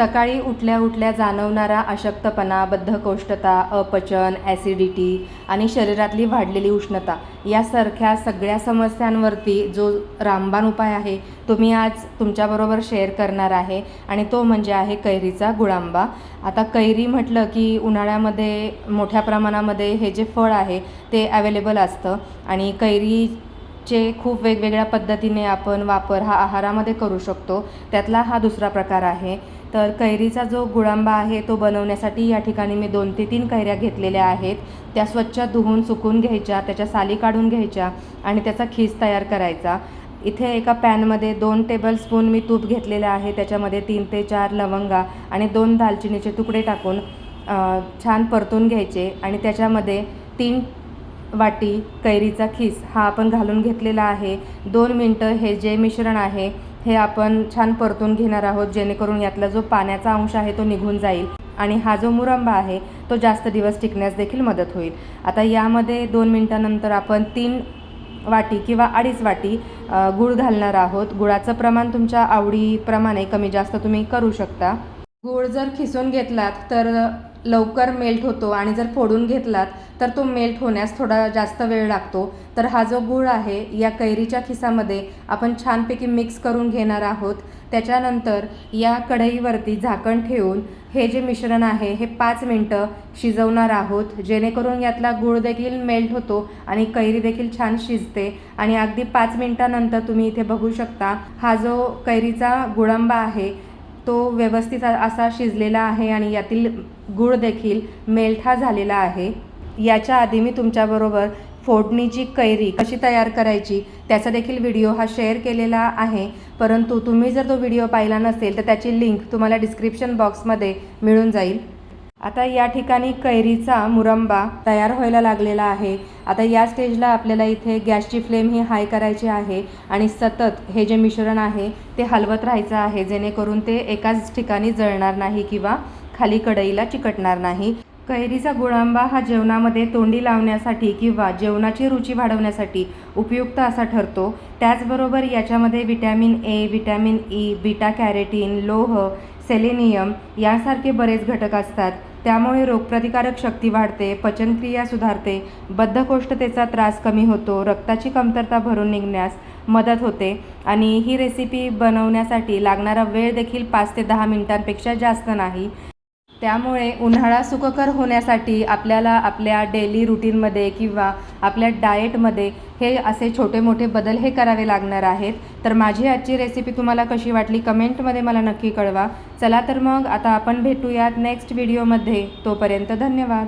सकाळी उठल्या उठल्या जाणवणारा अशक्तपणा बद्धकोष्ठता अपचन ॲसिडिटी आणि शरीरातली वाढलेली उष्णता यासारख्या सगळ्या समस्यांवरती जो रामबाण उपाय आहे तो मी आज तुमच्याबरोबर शेअर करणार आहे आणि तो म्हणजे आहे कैरीचा गुळांबा. आता कैरी म्हटलं की उन्हाळ्यामध्ये मोठ्या प्रमाणामध्ये हे जे फळ आहे ते अवेलेबल असतं आणि कैरी चे खूप वेगवेगळ्या पद्धतीने आपण वापर हा आहारामध्ये करू शकतो. त्यातला हा दुसरा प्रकार आहे. तर कैरीचा जो गुळांबा आहे तो बनवण्यासाठी या ठिकाणी मी दोन ते तीन कैऱ्या घेतलेल्या आहेत. त्या स्वच्छ धुवून सुकून घ्यायच्या त्याच्या साली काढून घ्यायच्या आणि त्याचा खीस तयार करायचा. इथे एका पॅनमध्ये दोन टेबलस्पून मी तूप घेतलेलं आहे. त्याच्यामध्ये तीन ते चार लवंगा आणि दोन दालचिनीचे तुकडे टाकून छान परतून घ्यायचे आणि त्याच्यामध्ये तीन वाटी कैरीचा खीस हा आपण घालून घेतलेला आहे. दोन मिनटं हे जे मिश्रण आहे हे आपण छान परतून घेणार आहोत जेणेकरून यातला जो पाण्याचा अंश आहे तो निघून जाईल आणि हा जो मुरंबा आहे तो जास्त दिवस टिकण्यास देखील मदत होईल. आता यामध्ये दोन मिनटानंतर आपण तीन वाटी किंवा अडीच वाटी गूळ घालणार आहोत. गुळाचं प्रमाण तुमच्या आवडीप्रमाणे कमी जास्त तुम्ही करू शकता. गूळ जर खिसून घेतलात तर लवकर मेल्ट होतो आणि जर फोडून घेतलात तर तो मेल्ट होण्यास थोडा जास्त वेळ लागतो. तर हा जो गूळ आहे या कैरीच्या खिसामध्ये आपण छानपैकी मिक्स करून घेणार आहोत. त्याच्यानंतर या कढईवरती झाकण ठेवून हे जे मिश्रण आहे हे पाच मिनटं शिजवणार आहोत. जेणेकरून यातला गूळ देखील मेल्ट होतो आणि कैरी देखील छान शिजते. आणि अगदी पाच मिनटानंतर तुम्ही इथे बघू शकता हा जो कैरीचा गुळांबा आहे तो व्यवस्थित असा शिजलेला आहे आणि यातील गूळ देखील मेल्ट हा झालेला आहे. याच्या आधी मी तुमच्याबरोबर फोडणीची कैरी कशी तयार करायची त्याचा देखील व्हिडिओ हा शेअर केलेला आहे. परंतु तुम्ही जर तो व्हिडिओ पाहिला नसेल तर त्याची लिंक तुम्हाला डिस्क्रिप्शन बॉक्समध्ये मिळून जाईल. आता या ठिकाणी कैरीचा मुरंबा तयार व्हायला लागलेला आहे. आता या स्टेजला आपल्याला इथे गॅसची फ्लेम ही हाय करायची आहे आणि सतत हे जे मिश्रण आहे ते हलवत राहायचं आहे जेणेकरून ते एकाच ठिकाणी जळणार नाही किंवा खाली कढईला चिकटणार नाही. कैरीचा गुळांबा हा जेवणामध्ये तोंडी लावण्यासाठी किंवा जेवणाची रुची वाढवण्यासाठी उपयुक्त असा ठरतो. त्याचबरोबर याच्यामध्ये vitamin A vitamin E beta carotene लोह सेलेनियम यासारखे बरेच घटक असतात. त्यामुळे रोगप्रतिकारक शक्ती वाढते पचनक्रिया सुधारते बद्धकोष्ठतेचा त्रास कमी होतो रक्ताची कमतरता भरून निघण्यास मदत होते आणि ही रेसिपी बनवण्यासाठी लागणारा वेळ देखील पाच ते दहा मिनिटांपेक्षा जास्त नाही. त्यामुळे उन्हाळा सुखकर होण्यासाठी आपल्याला आपल्या डेली रुटीनमध्ये किंवा आपल्या डाएटमध्ये हे असे छोटे मोठे बदल हे करावे लागणार आहेत. तर माझी आजची रेसिपी तुम्हाला कशी वाटली कमेंटमध्ये मला नक्की कळवा. चला तर मग आता आपण भेटूयात नेक्स्ट व्हिडिओमध्ये तोपर्यंत धन्यवाद.